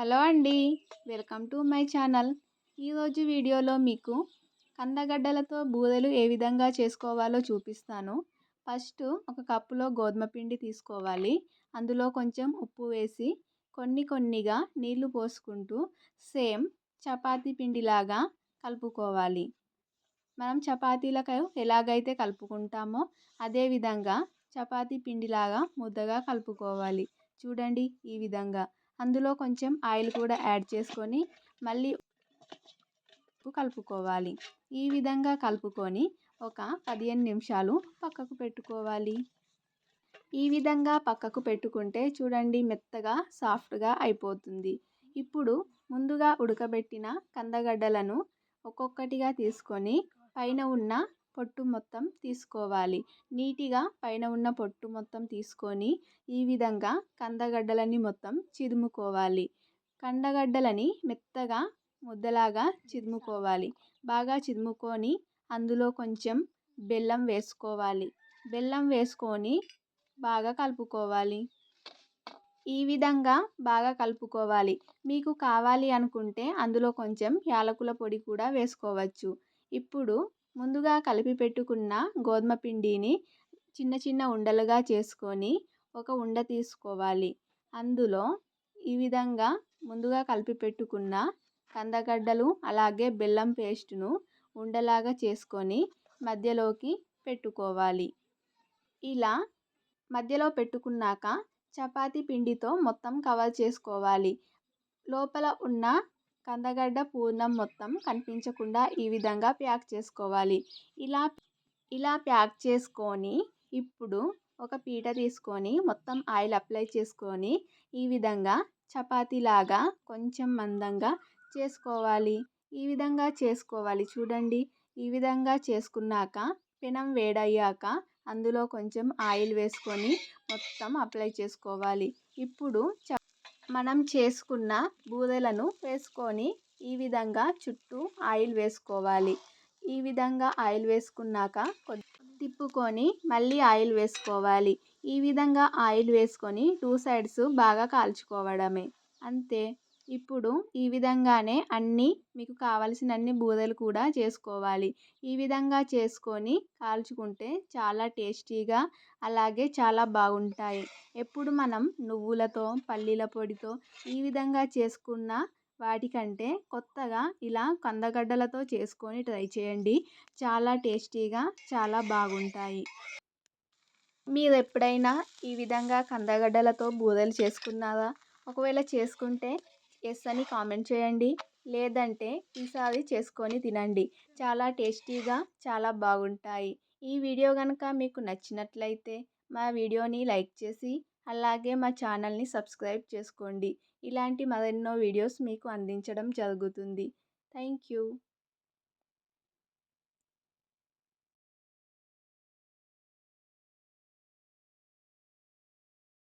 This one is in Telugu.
హలో అండి వెల్కమ్ టు మై ఛానల్. ఈరోజు వీడియోలో మీకు కందగడ్డలతో బూరెలు ఏ విధంగా చేసుకోవాలో చూపిస్తాను. ఫస్ట్ ఒక కప్పులో గోధుమ పిండి తీసుకోవాలి. అందులో కొంచెం ఉప్పు వేసి కొన్ని కొన్నిగా నీళ్ళు పోసుకుంటూ సేమ్ చపాతీ పిండిలాగా కలుపుకోవాలి. మనం చపాతీలకు ఎలాగైతే కలుపుకుంటామో అదేవిధంగా చపాతీ పిండిలాగా ముద్దగా కలుపుకోవాలి. చూడండి ఈ విధంగా. అందులో కొంచెం ఆయిల్ కూడా యాడ్ చేసుకొని మళ్ళీ కలుపుకోవాలి. ఈ విధంగా కలుపుకొని ఒక పదిహేను నిమిషాలు పక్కకు పెట్టుకోవాలి. ఈ విధంగా పక్కకు పెట్టుకుంటే చూడండి మెత్తగా సాఫ్ట్గా అయిపోతుంది. ఇప్పుడు ముందుగా ఉడకబెట్టిన కందగడ్డలను ఒక్కొక్కటిగా తీసుకొని పైన ఉన్న పొట్టు మొత్తం తీసుకోవాలి. నీట్గా పైన ఉన్న పొట్టు మొత్తం తీసుకొని ఈ విధంగా కందగడ్డలని మొత్తం చిదుముకోవాలి కందగడ్డలని మెత్తగా ముద్దలాగా చిదుముకోవాలి బాగా చిదుముకొని అందులో కొంచెం బెల్లం వేసుకోవాలి. బెల్లం వేసుకొని బాగా కలుపుకోవాలి. ఈ విధంగా బాగా కలుపుకోవాలి. మీకు కావాలి అనుకుంటే అందులో కొంచెం యాలకుల పొడి కూడా వేసుకోవచ్చు. ఇప్పుడు ముందుగా కలిపి పెట్టుకున్న గోధుమ పిండిని చిన్న చిన్న ఉండలుగా చేసుకొని ఒక ఉండ తీసుకోవాలి. అందులో ఈ విధంగా ముందుగా కలిపి పెట్టుకున్న కందగడ్డలు అలాగే బెల్లం పేస్టును ఉండలాగా చేసుకొని మధ్యలోకి పెట్టుకోవాలి. ఇలా మధ్యలో పెట్టుకున్నాక చపాతీ పిండితో మొత్తం కవర్ చేసుకోవాలి. లోపల ఉన్న కందగడ్డ పూర్ణం మొత్తం కనిపించకుండా ఈ విధంగా ప్యాక్ చేసుకోవాలి. ఇలా ఇలా ప్యాక్ చేసుకొని ఇప్పుడు ఒక పీట తీసుకొని మొత్తం ఆయిల్ అప్లై చేసుకొని ఈ విధంగా చపాతీలాగా కొంచెం మందంగా చేసుకోవాలి. ఈ విధంగా చేసుకోవాలి. చూడండి ఈ విధంగా చేసుకున్నాక పెనం వేడయ్యాక అందులో కొంచెం ఆయిల్ వేసుకొని మొత్తం అప్లై చేసుకోవాలి. ఇప్పుడు మనం చేసుకున్న బూరెలను వేసుకొని ఈ విధంగా చుట్టూ ఆయిల్ వేసుకోవాలి. ఈ విధంగా ఆయిల్ వేసుకున్నాక తిప్పుకొని మళ్ళీ ఆయిల్ వేసుకోవాలి. ఈ విధంగా ఆయిల్ వేసుకొని టూ సైడ్స్ బాగా కాల్చుకోవడమే. అంతే. ఇప్పుడు ఈ విధంగానే అన్నీ మీకు కావలసిన అన్ని బూరెలు కూడా చేసుకోవాలి. ఈ విధంగా చేసుకొని కాల్చుకుంటే చాలా టేస్టీగా అలాగే చాలా బాగుంటాయి. ఎప్పుడు మనం నువ్వులతో పల్లీల పొడితో ఈ విధంగా చేసుకున్న వాటికంటే కొత్తగా ఇలా కందగడ్డలతో చేసుకొని ట్రై చేయండి. చాలా టేస్టీగా చాలా బాగుంటాయి. మీరు ఎప్పుడైనా ఈ విధంగా కందగడ్డలతో బూరెలు చేసుకున్నారా? ఒకవేళ చేసుకుంటే ఎస్ అని కామెంట్ చేయండి. లేదంటే ఈసారి చేసుకొని తినండి. చాలా టేస్టీగా చాలా బాగుంటాయి. ఈ వీడియో కనుక మీకు నచ్చినట్లయితే మా వీడియోని లైక్ చేసి అలాగే మా ఛానల్ని సబ్స్క్రైబ్ చేసుకోండి. ఇలాంటి మరెన్నో వీడియోస్ మీకు అందించడం జరుగుతుంది. Thank you.